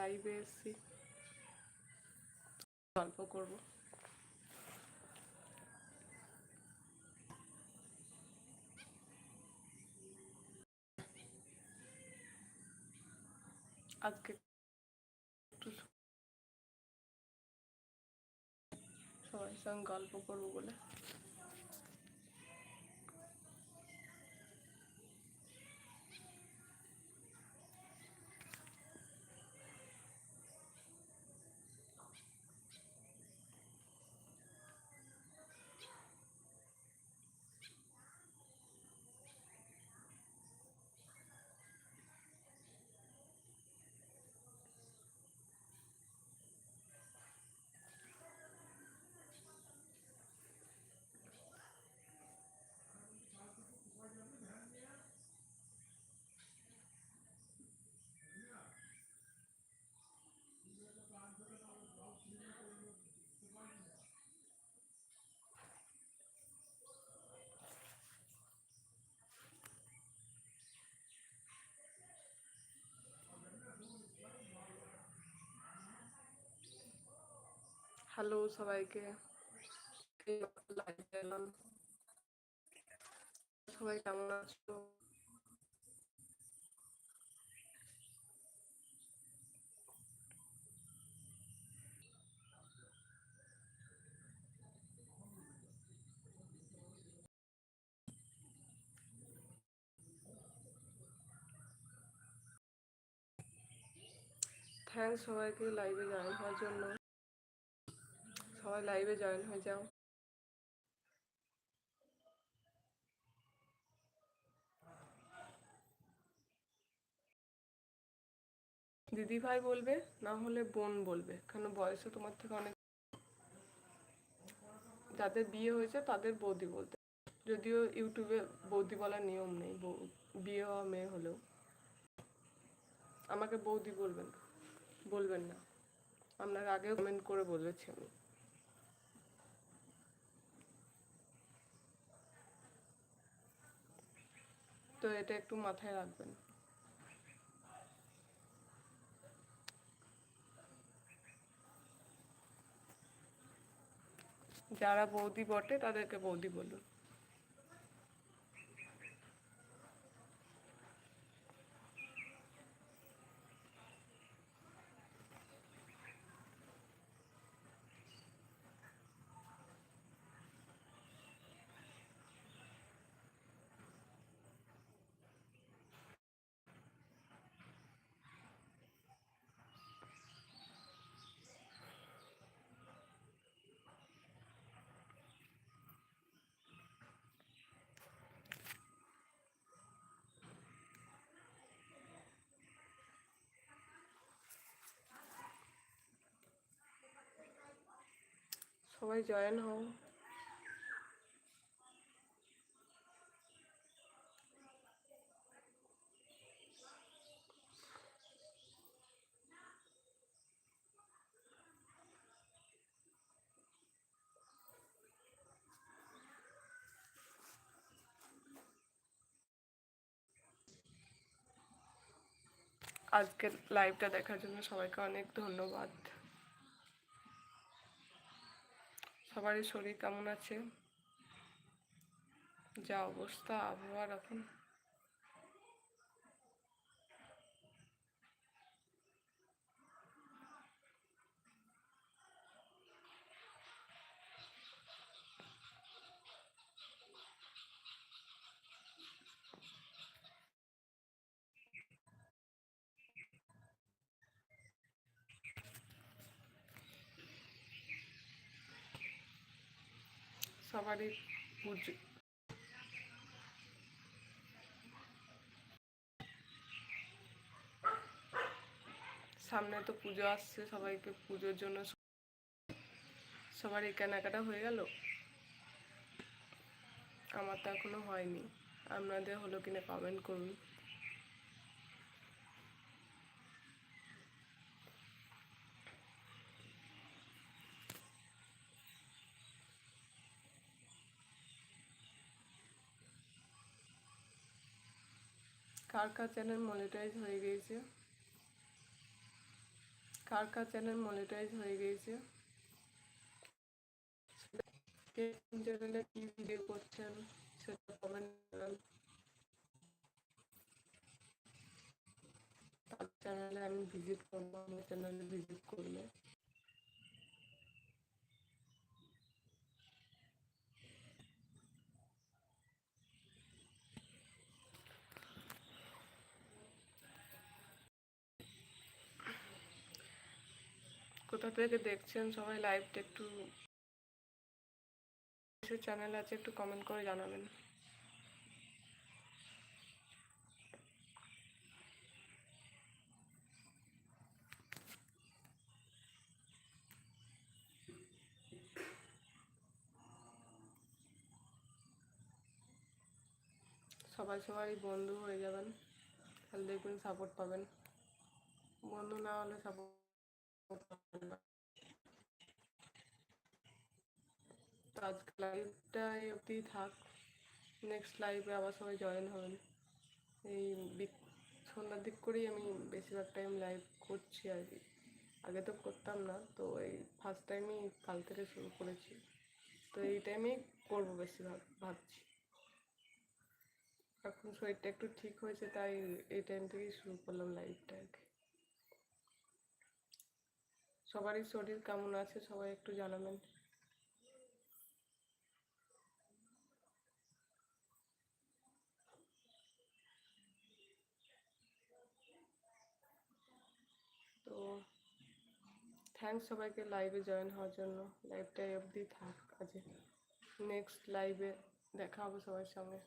লাইভে গল্প করব। আজকে একটু সঙ্গে গল্প করব বলে। হ্যালো সবাইকে live এ এলাম। সবাই কেমন আছো থ্যাংকস সবাইকে লাইভে জয়েন হওয়ার জন্য সবাই লাইভে জয়েন হয়ে যাও। দিদি ভাই বলবে, না হলে বোন বলবে কারণ বয়সে তোমার থেকে অনেক যাদের বিয়ে হয়েছে তাদের বৌদি বলতে। যদিও ইউটিউবে বৌদি বলার নিয়ম নেই বিয়ে হওয়া মেয়ে হলেও। আমাকে বৌদি বলবেন বলবেন না। আপনার আগেও কমেন্ট করে বলেছি আমি। তো এটা একটু মাথায় রাখবেন। যারা বৌদি বটে তাদেরকে বৌদি বলুন। সবাই জয়েন হও। আজকের লাইভটা দেখার জন্য সবাইকে অনেক ধন্যবাদ। সবারই শরীর কেমন আছে? যা অবস্থা আবহাওয়ার এখন। সবারই পুজো সামনে তো পুজো আসছে, সবাইকে পুজোর জন্য সবারই কেনাকাটা হয়ে গেল? আমার তো এখনও হয়নি। আপনাদের হলো কিনা কমেন্ট করুন। কার কার চ্যানেল মনিটাইজ হয়ে গিয়েছে কার কার চ্যানেল মনিটাইজ হয়ে গিয়েছে চ্যানেলে কি ভিডিও করছেন, সেটা কমেন্ট তার চ্যানেলে আমি ভিজিট করব, আমার চ্যানেলে ভিজিট করলে। কোথা থেকে দেখছেন সবাই লাইভটা একটু চ্যানেল আছে, একটু কমেন্ট করে জানাবেন। সবাই সবাই বন্ধু হয়ে যাবেন, তাহলে দেখবেন সাপোর্ট পাবেন। বন্ধু না হলে সাপোর্ট আজকে লাইভটা এই অবধি থাক। নেক্সট লাইভে আবার সবাই জয়েন হবেন। এই সন্ধ্যার দিক করেই আমি বেশিরভাগ টাইম লাইভ করছি আর কি। আগে তো করতাম না, তো এই ফার্স্ট টাইমই কাল থেকে শুরু করেছি। তো এই টাইমেই করব বেশিরভাগ, ভাবছি। এখন শরীরটা একটু ঠিক হয়েছে, তাই এই টাইম থেকেই শুরু করলাম লাইভটা আর কি। সবারই শরীর কেমন আছে সবাই একটু জানাবেন। তো থ্যাংকস সবাইকে লাইভে জয়েন হওয়ার জন্য। লাইভটা অবধি থাক। আজ নেক্সট লাইভে দেখা হবে সবার সঙ্গে।